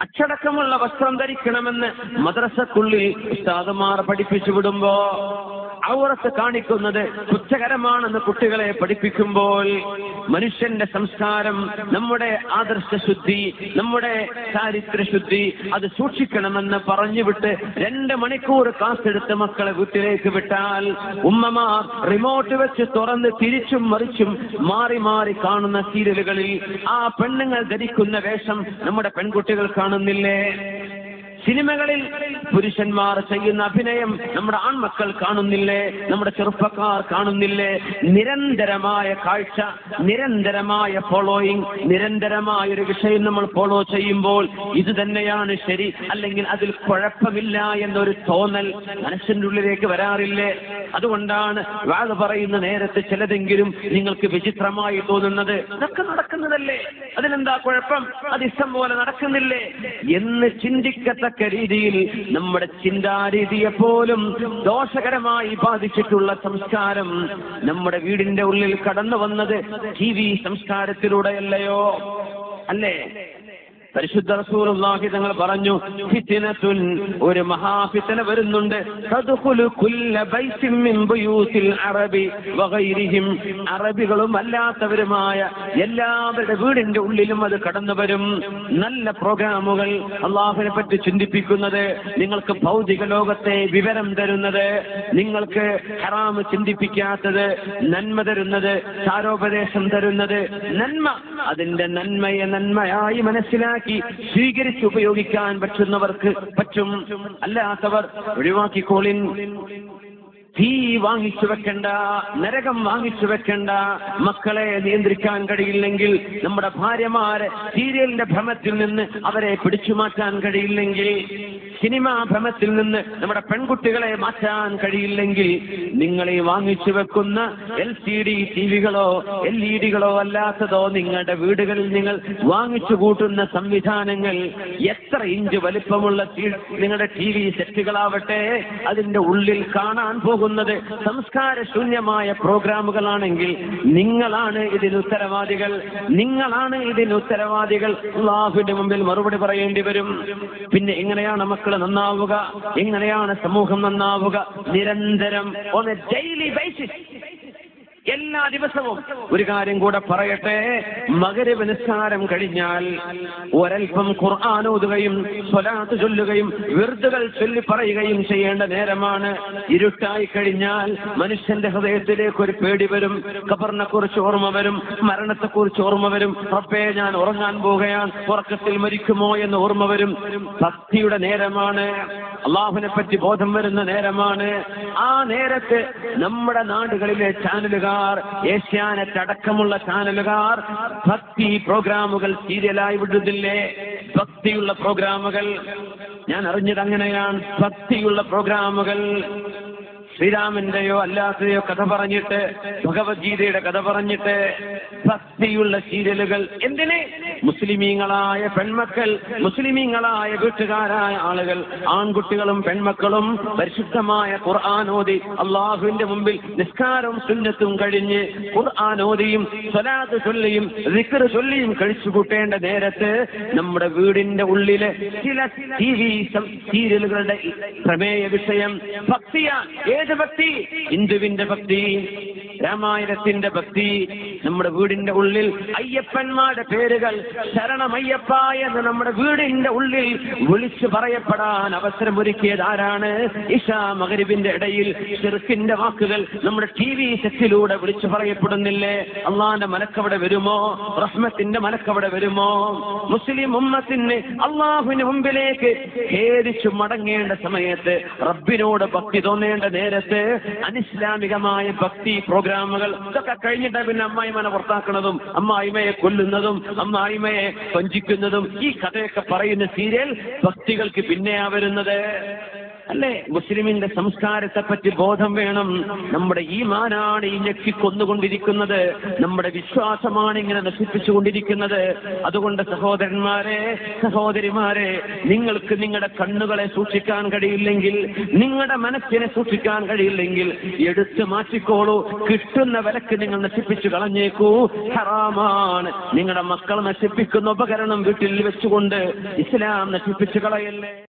അച്ചടക്കമുള്ള വസ്ത്രം ധരിക്കണമെന്ന് മദ്രസക്കുള്ളിൽ ഉസ്താദുമാർ പഠിപ്പിച്ചു വിടുമ്പോ ഔറത്ത് കാണിക്കുന്നത് കുറ്റകരമാണെന്ന് കുട്ടികളെ പഠിപ്പിക്കുമ്പോൾ മനുഷ്യന്റെ സംസ്കാരം നമ്മുടെ ആദർശ ശുദ്ധി നമ്മുടെ ചാരിത്ര ശുദ്ധി അത് സൂക്ഷിക്കണമെന്ന് പറഞ്ഞുവിട്ട് രണ്ട് മണിക്കൂർ ക്ലാസ് എടുത്ത് മക്കളെ വീട്ടിലേക്ക് വിട്ടാൽ ഉമ്മമാർ റിമോട്ട് വെച്ച് തുറന്ന് തിരിച്ചും മറിച്ചും മാറി മാറി കാണുന്ന സീരിയലുകളിൽ ആ പെണ്ണുങ്ങൾ ധരിക്കുന്ന വേഷം നമ്മുടെ പെൺകുട്ടികൾ കാണുന്നില്ലേ? സിനിമകളിൽ പുരുഷന്മാർ ചെയ്യുന്ന അഭിനയം നമ്മുടെ ആൺമക്കൾ കാണുന്നില്ലേ നമ്മുടെ ചെറുപ്പക്കാർ കാണുന്നില്ലേ? നിരന്തരമായ കാഴ്ച നിരന്തരമായ ഫോളോയിങ് നിരന്തരമായ ഒരു വിഷയം നമ്മൾ ഫോളോ ചെയ്യുമ്പോൾ ഇത് തന്നെയാണ് ശരി. അല്ലെങ്കിൽ അതിൽ കുഴപ്പമില്ല എന്നൊരു തോന്നൽ മനസ്സിന്റെ ഉള്ളിലേക്ക് വരാറില്ലേ? അതുകൊണ്ടാണ് വാഴ പറയുന്ന നേരത്തെ ചിലതെങ്കിലും നിങ്ങൾക്ക് വിചിത്രമായി തോന്നുന്നത് ഇതൊക്കെ നടക്കുന്നതല്ലേ? അതിനെന്താ കുഴപ്പം? അത് ഇഷ്ടം പോലെ നടക്കുന്നില്ലേ? എന്ന് ചിന്തിക്കത്തക്ക രീതിയിൽ നമ്മുടെ ചിന്താരീതിയെ പോലും ദോഷകരമായി ബാധിച്ചിട്ടുള്ള സംസ്കാരം നമ്മുടെ വീടിന്റെ ഉള്ളിൽ കടന്നു വന്നത് ടി വി സംസ്കാരത്തിലൂടെയല്ലയോ? അല്ലേ? പരിശുദ്ധ റസൂലുള്ളാഹി തങ്ങൾ പറഞ്ഞു ഫിത്നത്തുൻ ഒരു മഹാഫിത്തന വരുന്നുണ്ട്. തദ്ഖുലു കുല്ല ബൈത്തിൻ മിൻ ബുയൂത്തിൽ അറബി വഗൈരിഹിം. അറബികളും അല്ലാത്തവരുമായ എല്ലാവരുടെ വീടിന്റെ ഉള്ളിലും അത് കടന്നു വരും നല്ല പ്രോഗ്രാമുകൾ അള്ളാഹുവിനെ പറ്റി ചിന്തിപ്പിക്കുന്നത് നിങ്ങൾക്ക് ഭൗതിക ലോകത്തെ വിവരം തരുന്നത് നിങ്ങൾക്ക് ഹറാമ് ചിന്തിപ്പിക്കാത്തത് നന്മ തരുന്നത് സാരോപദേശം തരുന്നത് നന്മ. അതിന്റെ നന്മയെ നന്മയായി മനസ്സിലാക്കി സ്വീകരിച്ച് ഉപയോഗിക്കാൻ പറ്റുന്നവർക്ക് പറ്റും. അല്ലാത്തവർ ഒഴിവാക്കിക്കോളിൻ തീ വാങ്ങിച്ചു വെക്കണ്ട നരകം വാങ്ങിച്ചു വെക്കണ്ട മക്കളെ നിയന്ത്രിക്കാൻ കഴിയില്ലെങ്കിൽ നമ്മുടെ ഭാര്യമാരെ സീരിയലിന്റെ ഭ്രമത്തിൽ നിന്ന് അവരെ പിടിച്ചു മാറ്റാൻ കഴിയില്ലെങ്കിൽ സിനിമാ ഭ്രമത്തിൽ നിന്ന് നമ്മുടെ പെൺകുട്ടികളെ മാറ്റാൻ കഴിയില്ലെങ്കിൽ നിങ്ങൾ ഈ വാങ്ങിച്ചു വെക്കുന്ന എൽ സി ഡി ടി വികളോ എൽ ഇ ഡികളോ അല്ലാത്തതോ നിങ്ങളുടെ വീടുകളിൽ നിങ്ങൾ വാങ്ങിച്ചു കൂട്ടുന്ന സംവിധാനങ്ങൾ എത്ര ഇഞ്ച് വലിപ്പമുള്ള നിങ്ങളുടെ ടി വി സെറ്റുകളാവട്ടെ അതിന്റെ ഉള്ളിൽ കാണാൻ പോകുന്നത് സംസ്കാര ശൂന്യമായ പ്രോഗ്രാമുകളാണെങ്കിൽ നിങ്ങളാണ് ഇതിന് ഉത്തരവാദികൾ. നിങ്ങളാണ് ഇതിന് ഉത്തരവാദികൾ. അള്ളാഹുവിന്റെ മുമ്പിൽ മറുപടി പറയേണ്ടി വരും. പിന്നെ എങ്ങനെയാണ് മക്കൾ നന്നാവുക എങ്ങനെയാണ് സമൂഹം നന്നാവുക. നിരന്തരം എ ഡെയിലി ബേസിസ് എല്ലാ ദിവസവും ഒരു കാര്യം കൂടെ പറയട്ടെ? മകരവ് നിസ്കാരം കഴിഞ്ഞാൽ ഒരൽപ്പം ഖുർആൻ ഓതുകയും സ്വലാത്ത് ചൊല്ലുകയും വിറുതുകൾ ചൊല്ലി പറയുകയും ചെയ്യേണ്ട നേരമാണ്. ഇരുട്ടായി കഴിഞ്ഞാൽ മനുഷ്യന്റെ ഹൃദയത്തിലേക്ക് ഒരു പേടി വരും. ഖബറിനെ കുറിച്ച് ഓർമ്മ വരും. മരണത്തെ കുറിച്ച് ഓർമ്മ വരും. റബ്ബേ ഞാൻ ഉറങ്ങാൻ പോവുകയാണ്. ഉറക്കത്തിൽ മരിക്കുമോ എന്ന് ഓർമ്മ വരും. ഭക്തിയുടെ നേരമാണ്. അള്ളാഹുവിനെ പറ്റി ബോധം വരുന്ന നേരമാണ്. ആ നേരത്ത് നമ്മുടെ നാടുകളിലെ ചാനലുകാർ ഏഷ്യാനെറ്റ് അടക്കമുള്ള ചാനലുകാർ ഭക്തി പ്രോഗ്രാമുകൾ സീരിയലായി വിടുന്നില്ലേ? ഭക്തിയുള്ള പ്രോഗ്രാമുകൾ. ഞാൻ അറിഞ്ഞത് അങ്ങനെയാണ് ഭക്തിയുള്ള പ്രോഗ്രാമുകൾ ശ്രീരാമന്റെയോ അല്ലാത്തയോ കഥ പറഞ്ഞിട്ട് ഭഗവത്ഗീതയുടെ കഥ പറഞ്ഞിട്ട് ഭക്തിയുള്ള സീരിയലുകൾ എന്തിന്? മുസ്ലിമീങ്ങളായ പെൺമക്കൾ മുസ്ലിമീങ്ങളായ വീട്ടുകാരായ ആളുകൾ ആൺകുട്ടികളും പെൺമക്കളും പരിശുദ്ധമായ ഖുർആാനോദി അള്ളാഹുവിന്റെ മുമ്പിൽ നിസ്കാരവും സുന്നത്തും കഴിഞ്ഞ് ഖുർആാനോദിയും സ്വലാത്ത് ചൊല്ലിയും റിക്കർ ചൊല്ലിയും കഴിച്ചു കൂട്ടേണ്ട നേരത്ത് നമ്മുടെ വീടിന്റെ ഉള്ളിലെ ചില ടി വി സീരിയലുകളുടെ പ്രമേയ വിഷയം ഭക്തിയാണ്. ഏത് ഭക്തി. ഹിന്ദുവിന്റെ ഭക്തി രാമായണത്തിന്റെ ഭക്തി. നമ്മുടെ വീടിന്റെ ഉള്ളിൽ അയ്യപ്പന്മാരുടെ പേരുകൾ ശരണമയ്യപ്പ എന്ന് നമ്മുടെ വീടിന്റെ ഉള്ളിൽ വിളിച്ചു പറയപ്പെടാൻ അവസരമൊരുക്കിയത് ആരാണ്? ഇഷാ മകരിബിന്റെ ഇടയിൽ ചെറുക്കിന്റെ വാക്കുകൾ നമ്മുടെ ടി വി സെറ്റിലൂടെ വിളിച്ചു പറയപ്പെടുന്നില്ലേ? അള്ളാന്റെ മലക്കവിടെ വരുമോ? റഹ്മത്തിന്റെ മലക്കവിടെ വരുമോ? മുസ്ലിം ഉമ്മത്തിന് അള്ളാഹുവിന് മുമ്പിലേക്ക് ഖേദിച്ചു മടങ്ങേണ്ട സമയത്ത് റബ്ബിനോട് ഭക്തി തോന്നേണ്ട നേരത്ത് അനിസ്ലാമികമായ ഭക്തി പ്രോഗ്രാമുകൾ ഇതൊക്കെ കഴിഞ്ഞിട്ട് പിന്നെ അമ്മായിമനെ പുറത്താക്കുന്നതും അമ്മായിമയെ കൊല്ലുന്നതും അമ്മായിമയെ വഞ്ചിക്കുന്നതും ഈ കഥയൊക്കെ പറയുന്ന സീരിയൽ ഭക്തികൾക്ക് പിന്നെയാ വരുന്നത്. അല്ലേ? മുസ്ലിമിന്റെ സംസ്കാരത്തെ പറ്റി ബോധം വേണം. നമ്മുടെ ഈ മാനാണ് ഈ ഞെക്കിക്കൊന്നുകൊണ്ടിരിക്കുന്നത് നമ്മുടെ വിശ്വാസമാണ് ഇങ്ങനെ നശിപ്പിച്ചുകൊണ്ടിരിക്കുന്നത്. അതുകൊണ്ട് സഹോദരന്മാരെ സഹോദരിമാരെ നിങ്ങൾക്ക് നിങ്ങളുടെ കണ്ണുകളെ സൂക്ഷിക്കാൻ കഴിയില്ലെങ്കിൽ നിങ്ങളുടെ മനസ്സിനെ സൂക്ഷിക്കാൻ കഴിയില്ലെങ്കിൽ എടുത്തു മാറ്റിക്കോളൂ. കിട്ടുന്ന വിലക്ക് നിങ്ങൾ നശിപ്പിച്ചു കളഞ്ഞേക്കൂ. ഹറാമാണ്. നിങ്ങളുടെ മക്കൾ നശിപ്പിക്കുന്ന ഉപകരണം വീട്ടിൽ വെച്ചുകൊണ്ട് ഇസ്ലാം നശിപ്പിച്ചു കളയല്ലേ?